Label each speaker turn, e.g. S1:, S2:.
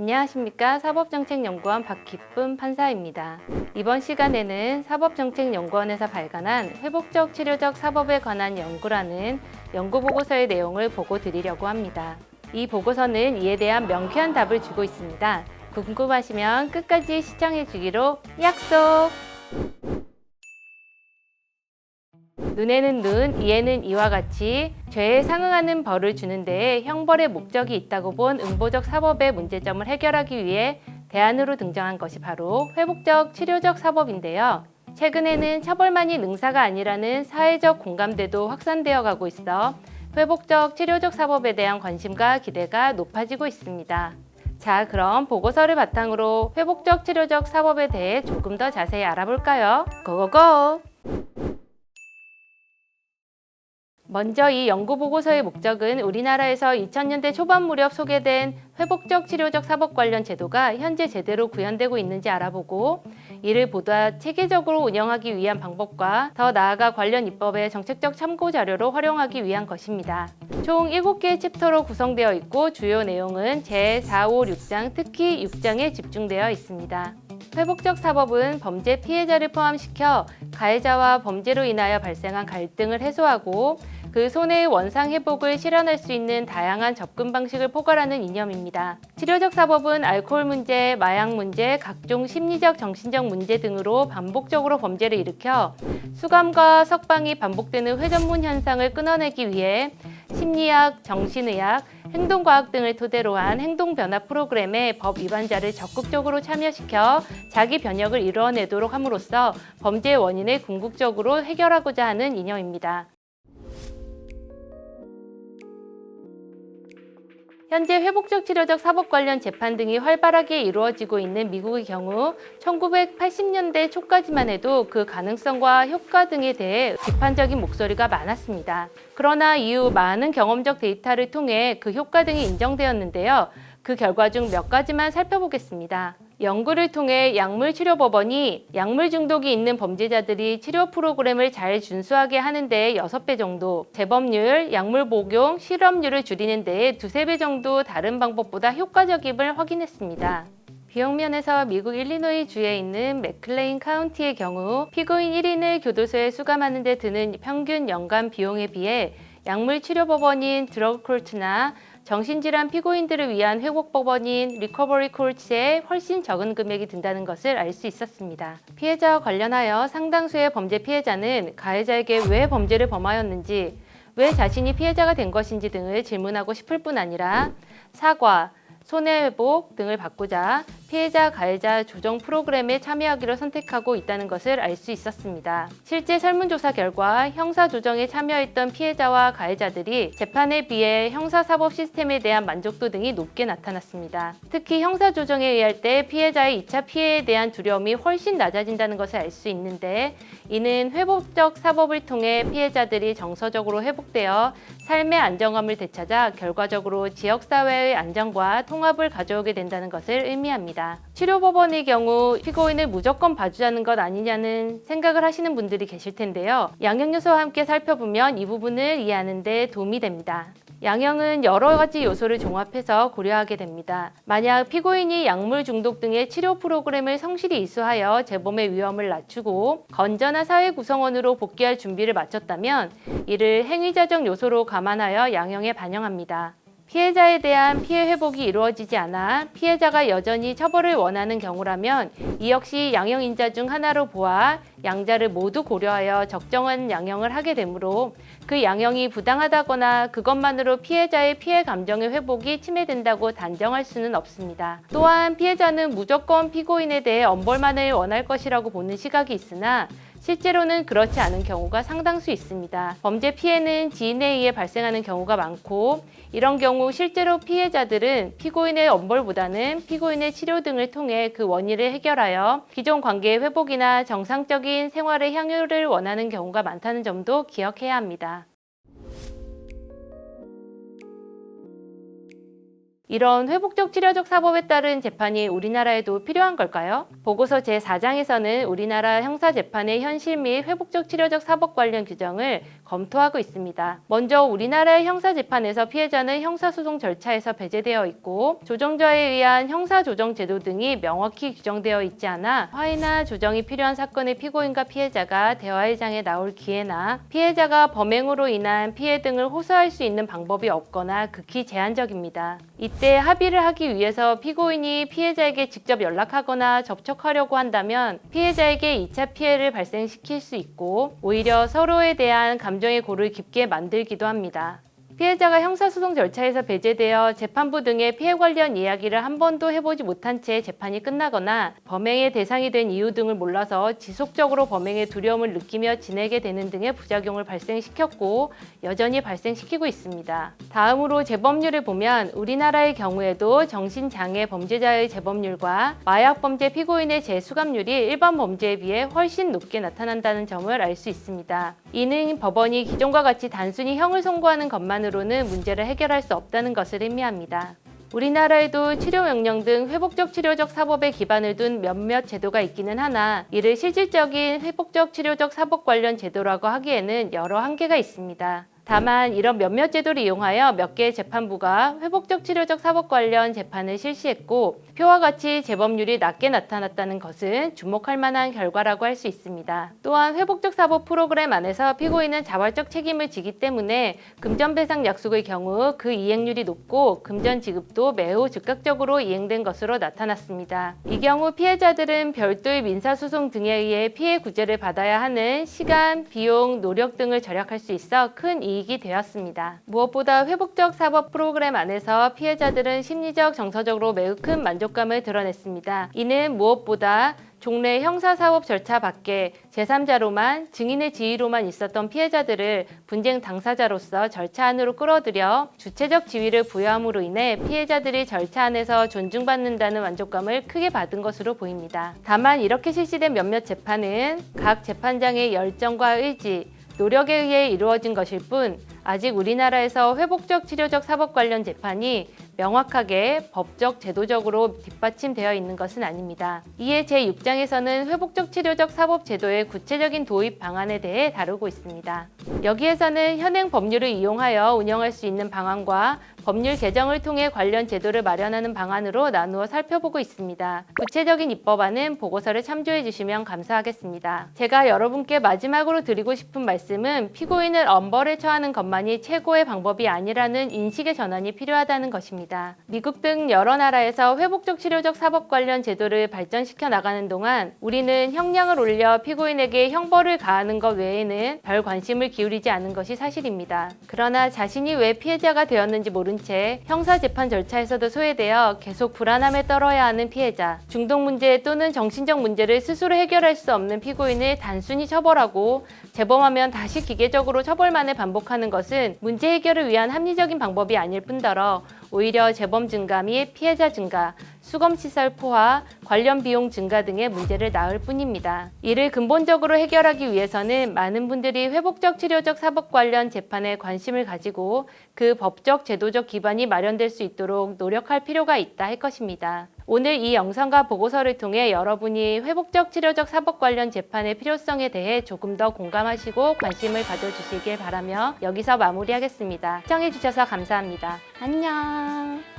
S1: 안녕하십니까. 사법정책연구원 박기쁨 판사입니다. 이번 시간에는 사법정책연구원에서 발간한 회복적 치료적 사법에 관한 연구라는 연구 보고서의 내용을 보고 드리려고 합니다. 이 보고서는 이에 대한 명쾌한 답을 주고 있습니다. 궁금하시면 끝까지 시청해 주기로 약속! 눈에는 눈, 이에는 이와 같이 죄에 상응하는 벌을 주는 데에 형벌의 목적이 있다고 본 응보적 사법의 문제점을 해결하기 위해 대안으로 등장한 것이 바로 회복적 치료적 사법인데요. 최근에는 처벌만이 능사가 아니라는 사회적 공감대도 확산되어 가고 있어 회복적 치료적 사법에 대한 관심과 기대가 높아지고 있습니다. 자, 그럼 보고서를 바탕으로 회복적 치료적 사법에 대해 조금 더 자세히 알아볼까요? 고고고! 먼저 이 연구 보고서의 목적은 우리나라에서 2000년대 초반 무렵 소개된 회복적 치료적 사법 관련 제도가 현재 제대로 구현되고 있는지 알아보고 이를 보다 체계적으로 운영하기 위한 방법과 더 나아가 관련 입법의 정책적 참고 자료로 활용하기 위한 것입니다. 총 7개의 챕터로 구성되어 있고 주요 내용은 제4, 5, 6장, 특히 6장에 집중되어 있습니다. 회복적 사법은 범죄 피해자를 포함시켜 가해자와 범죄로 인하여 발생한 갈등을 해소하고 그 손해의 원상 회복을 실현할 수 있는 다양한 접근 방식을 포괄하는 이념입니다. 치료적 사법은 알코올 문제, 마약 문제, 각종 심리적, 정신적 문제 등으로 반복적으로 범죄를 일으켜 수감과 석방이 반복되는 회전문 현상을 끊어내기 위해 심리학, 정신의학, 행동과학 등을 토대로 한 행동 변화 프로그램에 법 위반자를 적극적으로 참여시켜 자기 변혁을 이루어내도록 함으로써 범죄의 원인을 궁극적으로 해결하고자 하는 이념입니다. 현재 회복적 치료적 사법 관련 재판 등이 활발하게 이루어지고 있는 미국의 경우 1980년대 초까지만 해도 그 가능성과 효과 등에 대해 비판적인 목소리가 많았습니다. 그러나 이후 많은 경험적 데이터를 통해 그 효과 등이 인정되었는데요. 그 결과 중 몇 가지만 살펴보겠습니다. 연구를 통해 약물치료법원이 약물 중독이 있는 범죄자들이 치료 프로그램을 잘 준수하게 하는 데에 6배 정도, 재범률, 약물 복용, 실업률을 줄이는 데에 두세 배 정도 다른 방법보다 효과적임을 확인했습니다. 비용 면에서 미국 일리노이 주에 있는 맥클레인 카운티의 경우 피고인 1인을 교도소에 수감하는 데 드는 평균 연간 비용에 비해 약물 치료 법원인 드러그 콜트나 정신질환 피고인들을 위한 회복 법원인 리커버리 콜츠에 훨씬 적은 금액이 든다는 것을 알 수 있었습니다. 피해자와 관련하여 상당수의 범죄 피해자는 가해자에게 왜 범죄를 범하였는지, 왜 자신이 피해자가 된 것인지 등을 질문하고 싶을 뿐 아니라 사과, 손해회복 등을 받고자 피해자 가해자 조정 프로그램에 참여하기로 선택하고 있다는 것을 알 수 있었습니다. 실제 설문조사 결과 형사 조정에 참여했던 피해자와 가해자들이 재판에 비해 형사사법 시스템에 대한 만족도 등이 높게 나타났습니다. 특히 형사 조정에 의할 때 피해자의 2차 피해에 대한 두려움이 훨씬 낮아진다는 것을 알 수 있는데 이는 회복적 사법을 통해 피해자들이 정서적으로 회복되어 삶의 안정감을 되찾아 결과적으로 지역사회의 안정과 통합을 가져오게 된다는 것을 의미합 니다. 치료법원의 경우 피고인을 무조건 봐주자는 것 아니냐는 생각을 하시는 분들이 계실 텐데요. 양형 요소와 함께 살펴보면 이 부분을 이해하는 데 도움이 됩니다. 양형은 여러 가지 요소를 종합해서 고려하게 됩니다. 만약 피고인이 약물 중독 등의 치료 프로그램을 성실히 이수하여 재범의 위험을 낮추고 건전한 사회 구성원으로 복귀할 준비를 마쳤다면 이를 행위자적 요소로 감안하여 양형에 반영합니다. 피해자에 대한 피해 회복이 이루어지지 않아 피해자가 여전히 처벌을 원하는 경우라면 이 역시 양형 인자 중 하나로 보아 양자를 모두 고려하여 적정한 양형을 하게 되므로 그 양형이 부당하다거나 그것만으로 피해자의 피해 감정의 회복이 침해된다고 단정할 수는 없습니다. 또한 피해자는 무조건 피고인에 대해 엄벌만을 원할 것이라고 보는 시각이 있으나 실제로는 그렇지 않은 경우가 상당수 있습니다. 범죄 피해는 지인에 의해 발생하는 경우가 많고 이런 경우 실제로 피해자들은 피고인의 엄벌보다는 피고인의 치료 등을 통해 그 원인을 해결하여 기존 관계의 회복이나 정상적인 생활의 향유를 원하는 경우가 많다는 점도 기억해야 합니다. 이런 회복적 치료적 사법에 따른 재판이 우리나라에도 필요한 걸까요? 보고서 제4장에서는 우리나라 형사재판의 현실 및 회복적 치료적 사법 관련 규정을 검토하고 있습니다. 먼저 우리나라의 형사재판에서 피해자는 형사소송 절차에서 배제되어 있고 조정자에 의한 형사조정 제도 등이 명확히 규정되어 있지 않아 화해나 조정이 필요한 사건의 피고인과 피해자가 대화의 장에 나올 기회나 피해자가 범행으로 인한 피해 등을 호소할 수 있는 방법이 없거나 극히 제한적입니다. 이때 합의를 하기 위해서 피고인이 피해자에게 직접 연락하거나 접촉하려고 한다면 피해자에게 2차 피해를 발생시킬 수 있고 오히려 서로에 대한 감 정의 골을 깊게 만들기도 합니다. 피해자가 형사소송 절차에서 배제되어 재판부 등의 피해 관련 이야기를 한 번도 해보지 못한 채 재판이 끝나거나 범행의 대상이 된 이유 등을 몰라서 지속적으로 범행의 두려움을 느끼며 지내게 되는 등의 부작용을 발생시켰고 여전히 발생시키고 있습니다. 다음으로 재범률을 보면 우리나라의 경우에도 정신장애 범죄자의 재범률과 마약 범죄 피고인의 재수감률이 일반 범죄에 비해 훨씬 높게 나타난다는 점을 알 수 있습니다. 이는 법원이 기존과 같이 단순히 형을 선고하는 것만으로는 문제를 해결할 수 없다는 것을 의미합니다. 우리나라에도 치료 명령 등 회복적 치료적 사법에 기반을 둔 몇몇 제도가 있기는 하나 이를 실질적인 회복적 치료적 사법 관련 제도라고 하기에는 여러 한계가 있습니다. 다만 이런 몇몇 제도를 이용하여 몇 개의 재판부가 회복적 치료적 사법 관련 재판을 실시했고 표와 같이 재범률이 낮게 나타났다는 것은 주목할 만한 결과라고 할 수 있습니다. 또한 회복적 사법 프로그램 안에서 피고인은 자발적 책임을 지기 때문에 금전 배상 약속의 경우 그 이행률이 높고 금전 지급도 매우 즉각적으로 이행된 것으로 나타났습니다. 이 경우 피해자들은 별도의 민사소송 등에 의해 피해 구제를 받아야 하는 시간, 비용, 노력 등을 절약할 수 있어 큰 이익이 되었습니다. 무엇보다 회복적 사법 프로그램 안에서 피해자들은 심리적, 정서적으로 매우 큰 만족감을 드러냈습니다. 이는 무엇보다 종래 형사사법 절차 밖에 제3자로만 증인의 지위로만 있었던 피해자들을 분쟁 당사자로서 절차 안으로 끌어들여 주체적 지위를 부여함으로 인해 피해자들이 절차 안에서 존중받는다는 만족감을 크게 받은 것으로 보입니다. 다만 이렇게 실시된 몇몇 재판은 각 재판장의 열정과 의지, 노력에 의해 이루어진 것일 뿐 아직 우리나라에서 회복적 치료적 사법 관련 재판이 명확하게 법적 제도적으로 뒷받침되어 있는 것은 아닙니다. 이에 제6장에서는 회복적 치료적 사법 제도의 구체적인 도입 방안에 대해 다루고 있습니다. 여기에서는 현행 법률을 이용하여 운영할 수 있는 방안과 법률 개정을 통해 관련 제도를 마련하는 방안으로 나누어 살펴보고 있습니다. 구체적인 입법안은 보고서를 참조해 주시면 감사하겠습니다. 제가 여러분께 마지막으로 드리고 싶은 말씀은 피고인을 엄벌에 처하는 것만이 최고의 방법이 아니라는 인식의 전환이 필요하다는 것입니다. 미국 등 여러 나라에서 회복적 치료적 사법 관련 제도를 발전시켜 나가는 동안 우리는 형량을 올려 피고인에게 형벌을 가하는 것 외에는 별 관심을 기울이지 않은 것이 사실입니다. 그러나 자신이 왜 피해자가 되었는지 모른 채 형사 재판 절차에서도 소외되어 계속 불안함에 떨어야 하는 피해자, 중독 문제 또는 정신적 문제를 스스로 해결할 수 없는 피고인을 단순히 처벌하고 재범하면 다시 기계적으로 처벌만을 반복하는 것은 문제 해결을 위한 합리적인 방법이 아닐 뿐더러 오히려 재범 증가 및 피해자 증가, 수검 시설 포화, 관련 비용 증가 등의 문제를 낳을 뿐입니다. 이를 근본적으로 해결하기 위해서는 많은 분들이 회복적 치료적 사법 관련 재판에 관심을 가지고 그 법적 제도적 기반이 마련될 수 있도록 노력할 필요가 있다 할 것입니다. 오늘 이 영상과 보고서를 통해 여러분이 회복적 치료적 사법 관련 재판의 필요성에 대해 조금 더 공감하시고 관심을 가져주시길 바라며 여기서 마무리하겠습니다. 시청해주셔서 감사합니다. 안녕.